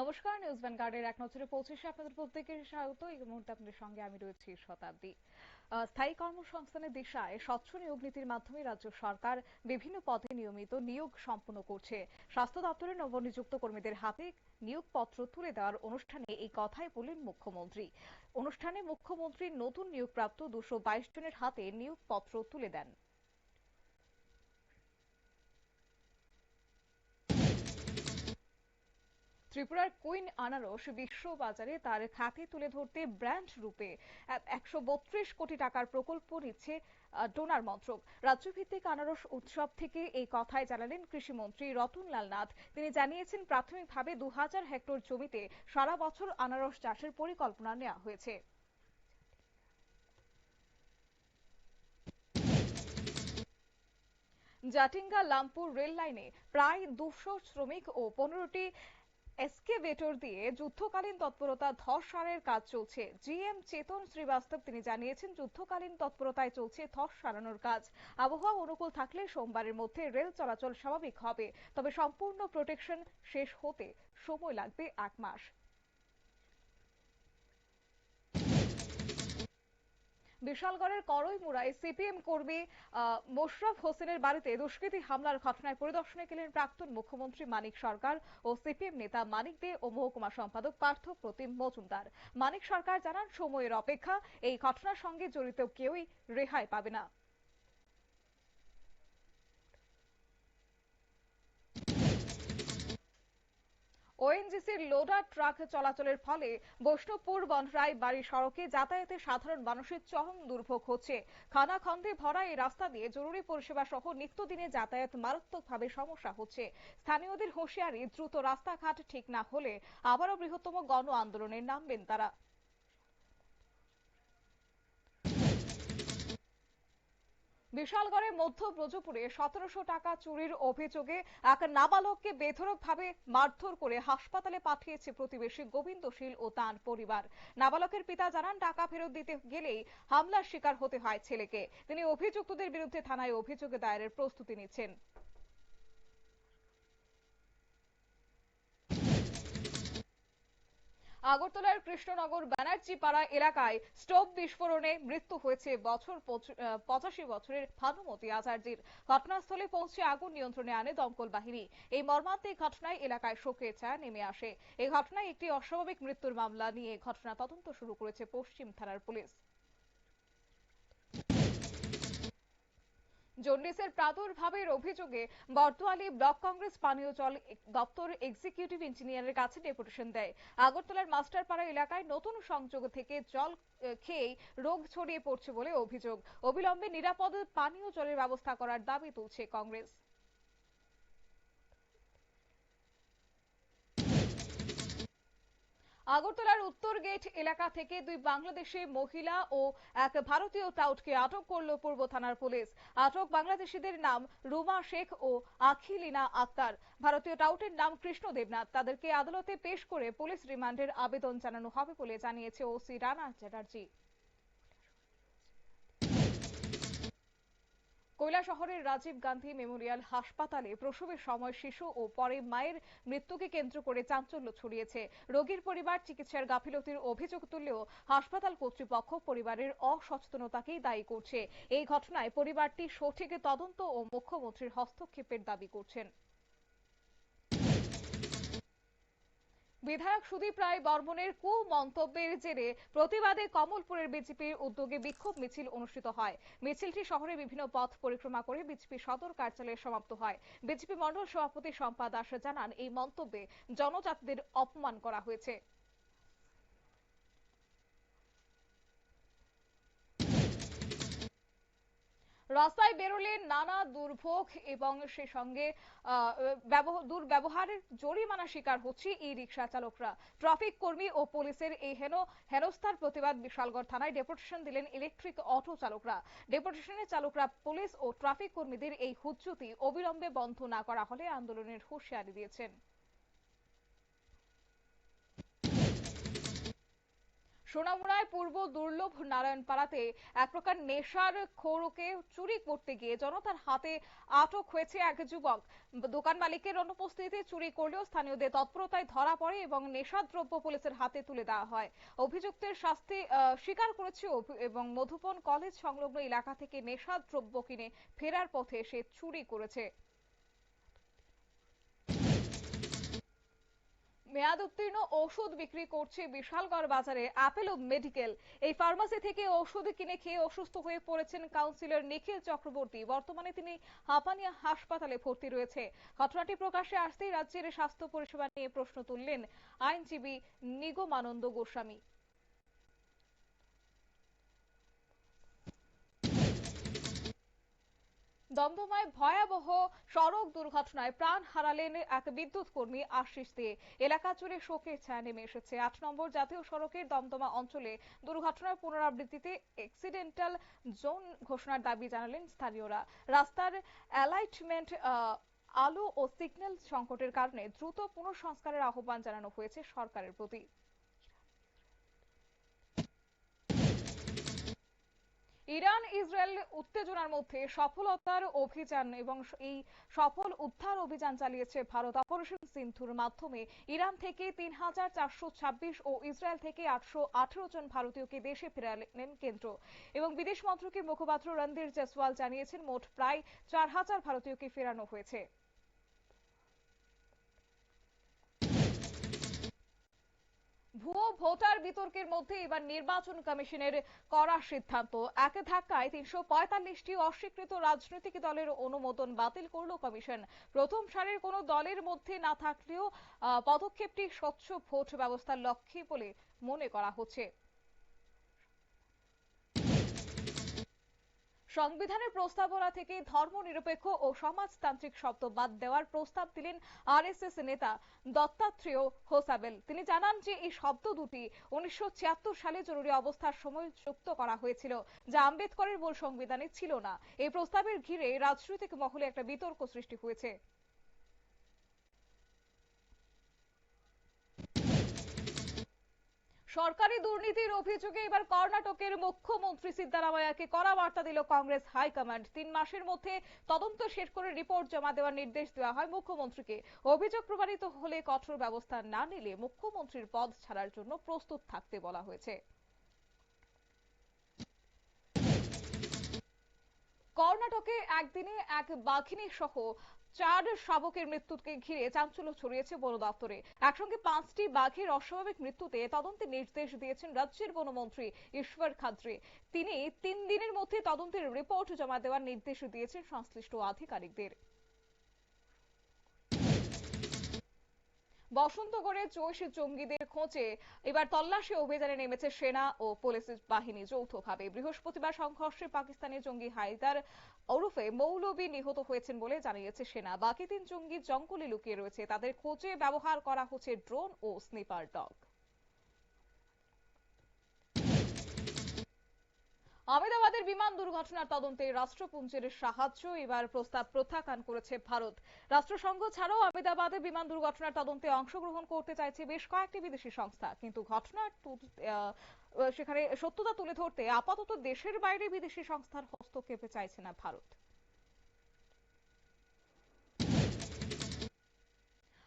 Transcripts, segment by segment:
নমস্কার নিউজ ভ্যানগার্ডের এক নজরে পৌঁছেছে আপনাদের প্রত্যেকের স্বাগত। এই মুহূর্তে আপনাদের সঙ্গে আমি রয়েছি শতাব্দী। স্থায়ী কর্মসংস্থানের দিশায় স্বচ্ছ নিয়োগ নীতির মাধ্যমে রাজ্য সরকার বিভিন্ন পদে নিয়মিত নিয়োগ সম্পন্ন করছে। স্বাস্থ্য দপ্তরের নবনিযুক্ত কর্মীদের হাতে নিয়োগপত্র তুলে দেওয়ার অনুষ্ঠানে এই কথাই বললেন মুখ্যমন্ত্রী। অনুষ্ঠানে মুখ্যমন্ত্রী নতুন নিয়োগপ্রাপ্ত দুশো জনের হাতে নিয়োগপত্র তুলে দেন। ত্রিপুরার কুইন আনারস বিশ্ব বাজারে তার খ্যাতি তুলে ধরতে ব্র্যান্ড রূপে একশো বত্রিশ কোটি টাকার প্রকল্প নিচ্ছে ডোনার মন্ত্রক। রাজ্যভিত্তিক আনারস উৎসব থেকে এই কথাই জানালেন কৃষিমন্ত্রী রতনলাল নাথ। তিনি জানিয়েছেন, প্রাথমিকভাবে দু হাজার হেক্টর জমিতে সারা বছর আনারস চাষের পরিকল্পনা নেওয়া হয়েছে। জাটিঙ্গা লামপুর রেল লাইনে প্রায় দুশো শ্রমিক ও পনেরোটি এসকেভেটর দিয়ে যুদ্ধকালীন তৎপরতা ধস কাজ চলছে। জিএম চেতন শ্রীবাস্তব তিনি জানিয়েছেন, যুদ্ধকালীন তৎপরতায় চলছে ধস সারানোর কাজ। আবহাওয়া অনুকূল থাকলে সোমবারের মধ্যে রেল চলাচল স্বাভাবিক হবে। তবে সম্পূর্ণ প্রোটেকশন শেষ হতে সময় লাগবে এক মাস। বিশালগড়ের করইমুড়ায় সিপিএম কর্মী মোশরফ হোসেনের বাড়িতে দুষ্কৃতী হামলার ঘটনায় পরিদর্শনে গেলেন প্রাক্তন মুখ্যমন্ত্রী মানিক সরকার ও সিপিএম নেতা মানিক দে ও মহকুমা সম্পাদক পার্থ প্রতিম মজুমদার। মানিক সরকার জানান, সময়ের অপেক্ষা, এই ঘটনার সঙ্গে জড়িত কেউই রেহাই পাবে না। ওএনজিসির লোডার ট্রাক চলাচলের ফলে বৈষ্ণবপুর বনরাই বাড়ি সড়কে যাতায়াতে সাধারণ মানুষের চরম দুর্ভোগ হচ্ছে। খানাখন্দে ভরা এই রাস্তা দিয়ে জরুরি পরিষেবা সহ নিত্যদিনে যাতায়াত মারাত্মকভাবে সমস্যা হচ্ছে। স্থানীয়দের হুঁশিয়ারি, দ্রুত রাস্তাঘাট ঠিক না হলে আবারও বৃহত্তম গণ আন্দোলনে নামবেন তারা। বিশালগড়ের মধ্য ব্রজপুরে সতেরোশো টাকা চুরির অভিযোগে এক নাবালককে বেধরকভাবে মারধর করে হাসপাতালে পাঠিয়েছে প্রতিবেশী গোবিন্দশীল ও তাঁর পরিবার। নাবালকের পিতা জানান, টাকা ফেরত দিতে গেলেই হামলার শিকার হতে হয় ছেলেকে। তিনি অভিযুক্তদের বিরুদ্ধে থানায় অভিযোগ দায়েরের প্রস্তুতি নিচ্ছেন। আগরতলার কৃষ্ণনগর ব্যানার্জি পাড়া এলাকায় স্টোভ বিস্ফোরণে মৃত্যু হয়েছে বছর পঁচাশি বছরের ভানুমতি আচার্যের ঘটনাস্থলে পৌঁছে আগুন নিয়ন্ত্রণে আনে দমকল বাহিনী। এই মর্মান্তিক ঘটনায় এলাকায় শোকের ছায়া নেমে আসে। এই ঘটনায় একটি অস্বাভাবিক মৃত্যুর মামলা নিয়ে ঘটনা তদন্ত শুরু করেছে পশ্চিম থানার পুলিশ। জন্ডিসের প্রাদুর্ভাবের অভিযোগে বর্তমানে ব্লক কংগ্রেস পানীয় জল দপ্তর এক্সিকিউটিভ ইঞ্জিনিয়ারের কাছে ডেপুটেশন দেয়। আগরতলার মাস্টারপাড়া এলাকায় নতুন সংযোগ থেকে জল খেয়ে রোগ ছড়িয়ে পড়ছে বলে অভিযোগ। অবিলম্বে নিরাপদ পানীয় জলের ব্যবস্থা করার দাবি তুলছে কংগ্রেস। আগরতলার উত্তর গেট এলাকা থেকে দুই বাংলাদেশি মহিলা ও এক ভারতীয় টাউটকে আটক করল পূর্ব থানার পুলিশ। আটক বাংলাদেশিদের নাম রুমা শেখ ও আখিলিনা আক্তার। ভারতীয় টাউটের নাম কৃষ্ণ দেবনাথ। তাদেরকে আদালতে পেশ করে পুলিশ রিমান্ডের আবেদন জানানো হবে বলে জানিয়েছে ওসি রানা চ্যাটার্জি। শহরের রাজীব গান্ধী মেমোরিয়াল হাসপাতালে প্রসবের সময় শিশু ও পরে মায়ের মৃত্যুকে কেন্দ্র করে চাঞ্চল্য ছড়িয়েছে। রোগীর পরিবার চিকিৎসার গাফিলতির অভিযোগ তুললেও হাসপাতাল কর্তৃপক্ষ পরিবারের অসচেতনতাকেই দায়ী করছে। এই ঘটনায় পরিবারটি সঠিক তদন্ত ও মুখ্যমন্ত্রীর হস্তক্ষেপের দাবি করছেন। বিধায়ক সুদীপ রায় বর্মনের কু মন্তব্যের জেরে প্রতিবাদে কমলপুরের বিজেপির উদ্যোগে বিক্ষোভ মিছিল অনুষ্ঠিত হয়। মিছিলটি শহরের বিভিন্ন পথ পরিক্রমা করে বিজেপি সদর কার্যালয়ে সমাপ্ত হয়। বিজেপি মন্ডল সভাপতি শম্পা দাস জানান, এই মন্তব্যে জনজাতিদের অপমান করা হয়েছে। রাস্তায় বেরোলে নানা দুর্ভোগ এবং সে সঙ্গে দুর্ব্যবহারের জরিমানা শিকার হচ্ছে ই রিক্সা চালকরা। ট্রাফিক কর্মী ও পুলিশের এই হেন, হেনস্থার প্রতিবাদ বিশালগড় থানায় ডেপুটেশন দিলেন ইলেকট্রিক অটো চালকরা। ডেপুটেশনে চালকরা পুলিশ ও ট্রাফিক কর্মীদের এই হুজ্জুতি অবিলম্বে বন্ধ না করা হলে আন্দোলনের হুঁশিয়ারি দিয়েছেন। সোনামুড়ায় পূর্ব দুর্লভ নারায়ণপাড়াতে এক প্রকার নেশার খোরকে চুরি করতে গিয়ে জনতার হাতে আটক হয়েছে এক যুবক। দোকান মালিকের অনুপস্থিতিতে চুরি করলেও স্থানীয়দের তৎপরতায় ধরা পড়ে এবং নেশাদ্রব্য পুলিশের হাতে তুলে দেওয়া হয়। অভিযুক্তের শাস্তি স্বীকার করেছে এবং মধুপন কলেজ সংলগ্ন এলাকা থেকে নেশাদ্রব্য কিনে ফেরার পথে সে চুরি করেছে। মেয়াদ উত্তীর্ণ ওষুধ বিক্রি করছে বিশালগড় বাজারে আপেল মেডিকেল। এই ফার্মাসি থেকে ওষুধ কিনে খেয়ে অসুস্থ হয়ে পড়েছেন কাউন্সিলর নিখিল চক্রবর্তী। বর্তমানে তিনি হাপানিয়া হাসপাতালে ভর্তি রয়েছে। ঘটনাটি প্রকাশে আসতেই রাজ্যের স্বাস্থ্য পরিষেবা নিয়ে প্রশ্ন তুললেন আইনজীবী নিগমানন্দ গোস্বামী। দমদমায় ভয়াবহ সড়ক দুর্ঘটনায় প্রাণ হারালেন এক বিদ্যুৎ কর্মী আশিস দে। এলাকা জুড়ে শোকের ছায়া নেমে এসেছে। আট নম্বর জাতীয় সড়কের দমদমা অঞ্চলে দুর্ঘটনার পুনরাবৃত্তিতে এক্সিডেন্টাল জোন ঘোষণার দাবি জানালেন স্থানীয়রা। রাস্তার অ্যালাইটমেন্ট আলো ও সিগন্যাল সংকটের কারণে দ্রুত পুনঃসংস্কারের আহ্বান জানানো হয়েছে সরকারের প্রতি। ইরান, ইসরায়েল উত্তেজনার মধ্যে সফলতার অভিযান এবং এই সফল উদ্ধার অভিযান চালিয়েছে ভারত। অপারেশন সিন্ধুর মাধ্যমে ইরান থেকে তিন হাজার চারশো ছাব্বিশ ও ইসরায়েল থেকে আটশো আঠেরো জন ভারতীয়কে দেশে ফেরালেন কেন্দ্র। এবং বিদেশ মন্ত্রকের মুখপাত্র রণধীর জেসওয়াল জানিয়েছেন, মোট প্রায় চার হাজার ভারতীয়কে ফেরানো হয়েছে। ভুয়ো ভোটার বিতর্কের মধ্যে এবার নির্বাচন কমিশনের করা সিদ্ধান্ত। একে ধাক্কায় তিনশো পঁয়তাল্লিশটি অস্বীকৃত রাজনৈতিক দলের অনুমোদন বাতিল করল কমিশন। প্রথম সারির কোনো দলের মধ্যে না থাকলেও পদক্ষেপটি স্বচ্ছ ভোট ব্যবস্থার লক্ষ্যে বলে মনে করা হচ্ছে। সংবিধানের প্রস্তাবনা থেকে ধর্মনিরপেক্ষ ও সমাজতান্ত্রিক শব্দ বাদ দেওয়ার প্রস্তাব দিলেন আরএসএস নেতা দত্তাত্রেয় হোসাবেল। তিনি জানান যে এই শব্দ দুটি উনিশশো ছিয়াত্তর সালে জরুরি অবস্থার সময় যুক্ত করা হয়েছিল, যা আম্বেদকরের মূল সংবিধানে ছিল না। এই প্রস্তাবের ঘিরে রাজনৈতিক মহলে একটা বিতর্ক সৃষ্টি হয়েছে। সরকারি দুর্নীতির অভিযোগে এবার কর্ণাটকের মুখ্যমন্ত্রী সিদ্দারামায়াকে কড়া বার্তা দিল কংগ্রেস হাইকমান্ড। তিন মাসের মধ্যে তদন্ত শেষ করে রিপোর্ট জমা দেওয়ার নির্দেশ দেওয়া হয় মুখ্যমন্ত্রীকে। অভিযোগ প্রমাণিত হলে কঠোর ব্যবস্থা না নিলে মুখ্যমন্ত্রীর পদ ছাড়ার জন্য প্রস্তুত থাকতে বলা হয়েছে। কর্ণাটকে একদিনে এক বাঘিনী সহ চার শাবকের মৃত্যুকে ঘিরে চাঞ্চল্য ছড়িয়েছে বন দপ্তরে। একসঙ্গে পাঁচটি বাঘের অস্বাভাবিক মৃত্যুতে তদন্তের নির্দেশ দিয়েছেন রাজ্যের বনমন্ত্রী ঈশ্বর খাদ্রে। তিনি তিন দিনের মধ্যে তদন্তের রিপোর্ট জমা দেওয়ার নির্দেশ দিয়েছেন সংশ্লিষ্ট আধিকারিকদের। বসন্তগড়ে চৈশ জঙ্গিদের খোঁজে এবার তল্লাশি অভিযানে নেমেছে সেনা ও পুলিশ বাহিনী। যৌথভাবে বৃহস্পতিবার সংঘর্ষে পাকিস্তানি জঙ্গি হায়দার ওরফে মৌলবি নিহত হয়েছেন বলে জানিয়েছে সেনা। বাকি তিন জঙ্গি জঙ্গলে লুকিয়ে রয়েছে। তাদের খোঁজে ব্যবহার করা হচ্ছে ড্রোন ও স্নিপার ডগ। আহমেদাবাদের বিমান দুর্ঘটনার তদন্তে রাষ্ট্রপুঞ্জের সাহায্য এবার প্রস্তাব প্রত্যাখ্যান করেছে ভারত। রাষ্ট্রসংঘ ছাড়াও আহমেদাবাদে বিমান দুর্ঘটনার তদন্তে অংশগ্রহণ করতে চাইছে বেশ কয়েকটি বিদেশি সংস্থা। কিন্তু ঘটনার সেখানে সত্যতা তুলে ধরতে আপাতত দেশের বাইরে বিদেশি সংস্থার হস্তক্ষেপে চাইছে না ভারত।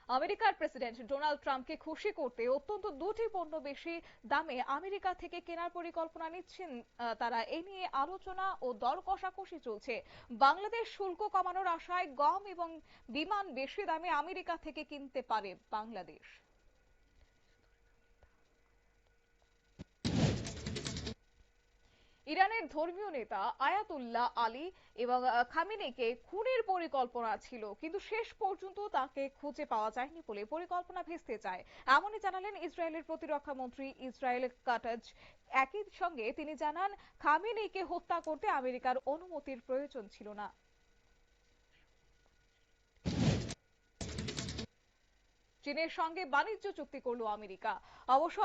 আমেরিকার প্রেসিডেন্ট ডোনাল্ড ট্রাম্পকে খুশি করতে অত্যন্ত দুটি পণ্য বেশি দামে আমেরিকা থেকে কেনার পরিকল্পনা নিচ্ছেন তারা এ নিয়ে আলোচনা ও দর কষাকষি চলছে। বাংলাদেশ শুল্ক কমানোর আশায় গম এবং বিমান বেশি দামে আমেরিকা থেকে কিনতে পারে বাংলাদেশ। ইরানের ধর্মীয় নেতা আয়াতুল্লাহ আলী এবং খামিনেকে খুনের পরিকল্পনা ছিল, কিন্তু শেষ পর্যন্ত তাকে খুঁজে পাওয়া যায়নি বলে পরিকল্পনা ভেস্তে যায়। এমনই জানালেন ইসরায়েলের প্রতিরক্ষা মন্ত্রী ইসরায়েল কাটাজ একই সঙ্গে তিনি জানান, খামিনেকে হত্যা করতে আমেরিকার অনুমতির প্রয়োজন ছিল না। চীনের সঙ্গে বাণিজ্য চুক্তি করল আমেরিকা। অবশ্য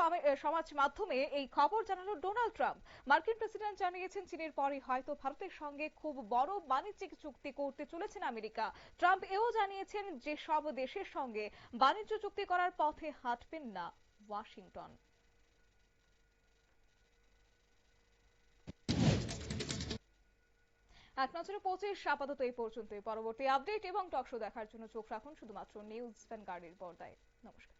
সমাজ মাধ্যমে এই খবর জানালো ডোনাল্ড ট্রাম্প। মার্কিন প্রেসিডেন্ট জানিয়েছেন, চীনের পরে হয়তো ভারতের সঙ্গে খুব বড় বাণিজ্যিক চুক্তি করতে চলেছেন আমেরিকা। ট্রাম্প এও জানিয়েছেন যে সব দেশের সঙ্গে বাণিজ্য চুক্তি করার পথে হাঁটবেন না ওয়াশিংটন। এক নজরে পঁচিশ আপাতত এই পর্যন্তই। পরবর্তী আপডেট এবং টকশো দেখার জন্য চোখ রাখুন শুধুমাত্র নিউজ ভ্যানগার্ডের পর্দায়। নমস্কার।